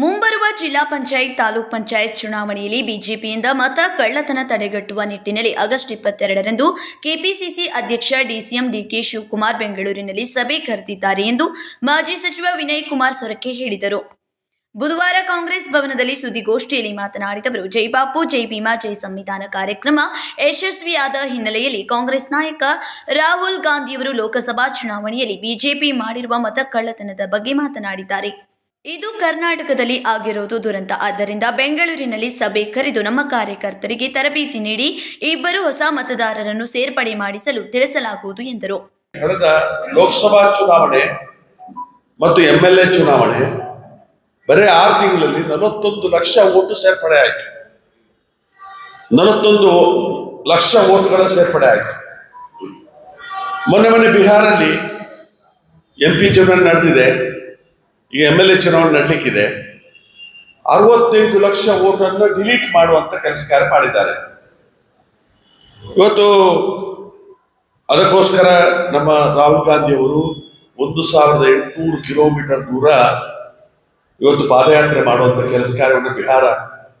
ಮುಂಬರುವ ಜಿಲ್ಲಾ ಪಂಚಾಯತ್, ತಾಲೂಕ್ ಪಂಚಾಯತ್ ಚುನಾವಣೆಯಲ್ಲಿ ಬಿಜೆಪಿಯಿಂದ ಮತ ಕಳ್ಳತನ ತಡೆಗಟ್ಟುವ ನಿಟ್ಟಿನಲ್ಲಿ ಆಗಸ್ಟ್ ಇಪ್ಪತ್ತೆರಡರಂದು ಕೆಪಿಸಿಸಿ ಅಧ್ಯಕ್ಷ ಡಿಸಿಎಂ ಡಿಕೆ ಶಿವಕುಮಾರ್ ಬೆಂಗಳೂರಿನಲ್ಲಿ ಸಭೆ ಕರೆದಿದ್ದಾರೆ ಎಂದು ಮಾಜಿ ಸಚಿವ ವಿನಯ್ ಕುಮಾರ್ ಸೊರಕೆ ಹೇಳಿದರು. ಬುಧವಾರ ಕಾಂಗ್ರೆಸ್ ಭವನದಲ್ಲಿ ಸುದ್ದಿಗೋಷ್ಠಿಯಲ್ಲಿ ಮಾತನಾಡಿದ ಅವರು, ಜೈ ಬಾಪು, ಜೈ ಭೀಮಾ, ಜೈ ಸಂವಿಧಾನ ಕಾರ್ಯಕ್ರಮ ಯಶಸ್ವಿಯಾದ ಹಿನ್ನೆಲೆಯಲ್ಲಿ ಕಾಂಗ್ರೆಸ್ ನಾಯಕ ರಾಹುಲ್ ಗಾಂಧಿಯವರು ಲೋಕಸಭಾ ಚುನಾವಣೆಯಲ್ಲಿ ಬಿಜೆಪಿ ಮಾಡಿರುವ ಮತ ಕಳ್ಳತನದ ಬಗ್ಗೆ ಮಾತನಾಡಿದ್ದಾರೆ. ಇದು ಕರ್ನಾಟಕದಲ್ಲಿ ಆಗಿರುವುದು ದುರಂತ. ಆದ್ದರಿಂದ ಬೆಂಗಳೂರಿನಲ್ಲಿ ಸಭೆ ಕರೆದು ನಮ್ಮ ಕಾರ್ಯಕರ್ತರಿಗೆ ತರಬೇತಿ ನೀಡಿ ಇಬ್ಬರು ಹೊಸ ಮತದಾರರನ್ನು ಸೇರ್ಪಡೆ ಮಾಡಿಸಲು ತಿಳಿಸಲಾಗುವುದು ಎಂದರು. ಕಳೆದ ಲೋಕಸಭಾ ಚುನಾವಣೆ ಮತ್ತು ಎಂ ಎಲ್ ಎ ಚುನಾವಣೆ ಬರೀ ಆರು ತಿಂಗಳಲ್ಲಿ ನಲವತ್ತೊಂದು ಲಕ್ಷ ಓಟು ಸೇರ್ಪಡೆ ಆಯಿತು. ನಲವತ್ತೊಂದು ಲಕ್ಷ ಓಟುಗಳ ಸೇರ್ಪಡೆ ಆಯಿತು. ಮೊನ್ನೆ ಮೊನ್ನೆ ಬಿಹಾರಲ್ಲಿ ಎಂ ಪಿ ಚುನಾವಣೆ ನಡೆದಿದೆ. ಈಗ ಎಂ ಎಲ್ ಎ ಚುನಾವಣೆ ನಡಲಿಕ್ಕಿದೆ. ಅರವತ್ತೈದು ಲಕ್ಷ ಓಟನ್ನು ಡಿಲೀಟ್ ಮಾಡುವಂತ ಕೆಲಸ ಕಾರ್ಯ ಮಾಡಿದ್ದಾರೆ. ಇವತ್ತು ಅದಕ್ಕೋಸ್ಕರ ನಮ್ಮ ರಾಹುಲ್ ಗಾಂಧಿ ಅವರು ಒಂದು ಸಾವಿರದ ಎಂಟುನೂರು ಕಿಲೋಮೀಟರ್ ದೂರ ಇವತ್ತು ಪಾದಯಾತ್ರೆ ಮಾಡುವಂತ ಕೆಲಸ ಕಾರ್ಯವನ್ನು ಬಿಹಾರ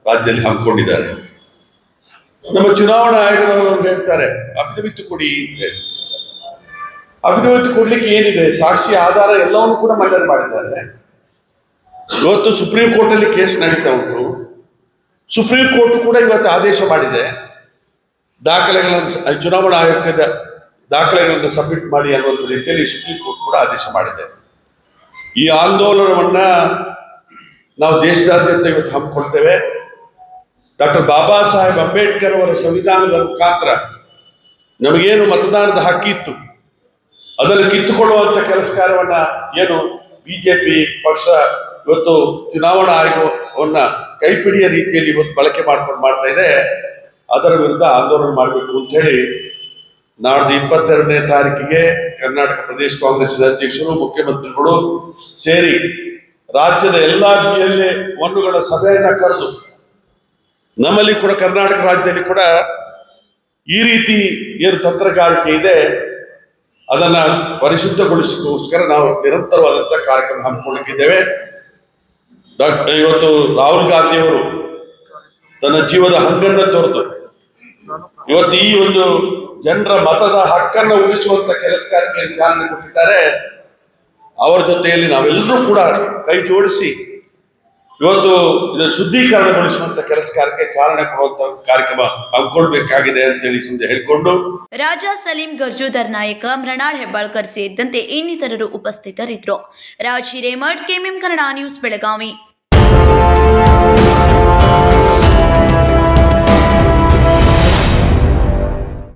ರಾಜ್ಯದಲ್ಲಿ ಹಮ್ಮಿಕೊಂಡಿದ್ದಾರೆ. ನಮ್ಮ ಚುನಾವಣಾ ಆಯೋಗದವರು ಹೇಳ್ತಾರೆ ಅಭಿನಮಿತ್ತು ಕೊಡಿ ಅಂತ ಹೇಳಿ. ಅಫಿಡವಿತ್ ಕೊಡ್ಲಿಕ್ಕೆ ಏನಿದೆ? ಸಾಕ್ಷಿ ಆಧಾರ ಎಲ್ಲವನ್ನು ಕೂಡ ಮಂಡನೆ ಮಾಡಿದ್ದಾರೆ. ಇವತ್ತು ಸುಪ್ರೀಂ ಕೋರ್ಟ್ ಅಲ್ಲಿ ಕೇಸ್ ನಡೀತಾ ಉಂಟು. ಸುಪ್ರೀಂ ಕೋರ್ಟ್ ಕೂಡ ಇವತ್ತು ಆದೇಶ ಮಾಡಿದೆ. ದಾಖಲೆಗಳನ್ನು ಚುನಾವಣಾ ಆಯೋಗದ ದಾಖಲೆಗಳನ್ನು ಸಬ್ಮಿಟ್ ಮಾಡಿ ಅನ್ನುವಂಥ ರೀತಿಯಲ್ಲಿ ಸುಪ್ರೀಂ ಕೋರ್ಟ್ ಕೂಡ ಆದೇಶ ಮಾಡಿದೆ. ಈ ಆಂದೋಲನವನ್ನ ನಾವು ದೇಶದಾದ್ಯಂತ ಇವತ್ತು ಹಮ್ಮಿಕೊಳ್ತೇವೆ. ಡಾಕ್ಟರ್ ಬಾಬಾ ಸಾಹೇಬ್ ಅಂಬೇಡ್ಕರ್ ಅವರ ಸಂವಿಧಾನದ ಮುಖಾಂತರ ನಮಗೇನು ಮತದಾನದ ಹಕ್ಕಿತ್ತು? ಅದನ್ನು ಕಿತ್ತುಕೊಳ್ಳುವಂತ ಕೆಲಸ ಕಾರ್ಯವನ್ನ ಏನು ಬಿಜೆಪಿ ಪಕ್ಷ ಇವತ್ತು ಚುನಾವಣಾ ಆಯೋಗವನ್ನ ಕೈಪಿಡಿಯ ರೀತಿಯಲ್ಲಿ ಇವತ್ತು ಬಳಕೆ ಮಾಡ್ಕೊಂಡು ಮಾಡ್ತಾ ಇದೆ. ಅದರ ವಿರುದ್ಧ ಆಂದೋಲನ ಮಾಡಬೇಕು ಅಂತ ಹೇಳಿ ನಾಡ್ದು ಇಪ್ಪತ್ತೆರಡನೇ ತಾರೀಕಿಗೆ ಕರ್ನಾಟಕ ಪ್ರದೇಶ ಕಾಂಗ್ರೆಸ್ ಅಧ್ಯಕ್ಷರು, ಮುಖ್ಯಮಂತ್ರಿಗಳು ಸೇರಿ ರಾಜ್ಯದ ಎಲ್ಲಾ ಬಿ ಎಲ್ ಎ ಒನ್ನುಗಳ ಸಭೆಯನ್ನ ಕರೆದು ನಮ್ಮಲ್ಲಿ ಕೂಡ ಕರ್ನಾಟಕ ರಾಜ್ಯದಲ್ಲಿ ಕೂಡ ಈ ರೀತಿ ಏನು ತಂತ್ರಗಾರಿಕೆ ಇದೆ ಅದನ್ನ ಪರಿಶುದ್ಧಗೊಳಿಸೋಸ್ಕರ ನಾವು ನಿರಂತರವಾದಂಥ ಕಾರ್ಯಕ್ರಮ ಹಮ್ಮಿಕೊಂಡಿದ್ದೇವೆ ಡಾಕ್ಟರ್, ಇವತ್ತು ರಾಹುಲ್ ಗಾಂಧಿಯವರು ತನ್ನ ಜೀವದ ಹಂಗನ್ನ ತೊರೆದು ಇವತ್ತು ಈ ಒಂದು ಜನರ ಮತದ ಹಕ್ಕನ್ನು ಉಳಿಸುವಂತ ಕೆಲಸ ಕಾರ್ಯಕ್ಕೆ ಚಾಲನೆ ಕೊಟ್ಟಿದ್ದಾರೆ. ಅವರ ಜೊತೆಯಲ್ಲಿ ನಾವೆಲ್ಲರೂ ಕೂಡ ಕೈ ಜೋಡಿಸಿ ಇವತ್ತು ಇದನ್ನು ಶುದ್ಧೀಕರಣಗೊಳಿಸುವಂತ ಕೆಲಸ ಕಾರ್ಯಕ್ಕೆ ಚಾಲನೆ ಕೊಡುವಂತ ಕಾರ್ಯಕ್ರಮ ಹಮ್ಮಿಕೊಳ್ಬೇಕಾಗಿದೆ ಅಂತೇಳಿ ಹೇಳಿಕೊಂಡು ಹೇಳ್ಕೊಂಡು. ರಾಜಾ ಸಲೀಂ ಗರ್ಜುದರ್ ನಾಯಕ, ಮೃಣಾಳ್ ಹೆಬ್ಬಾಳ್ಕರ್ ಸೇರಿದಂತೆ ಇನ್ನಿತರರು ಉಪಸ್ಥಿತರಿದ್ದರು. Raj Hiremath, KMM Kannada news Belagavi.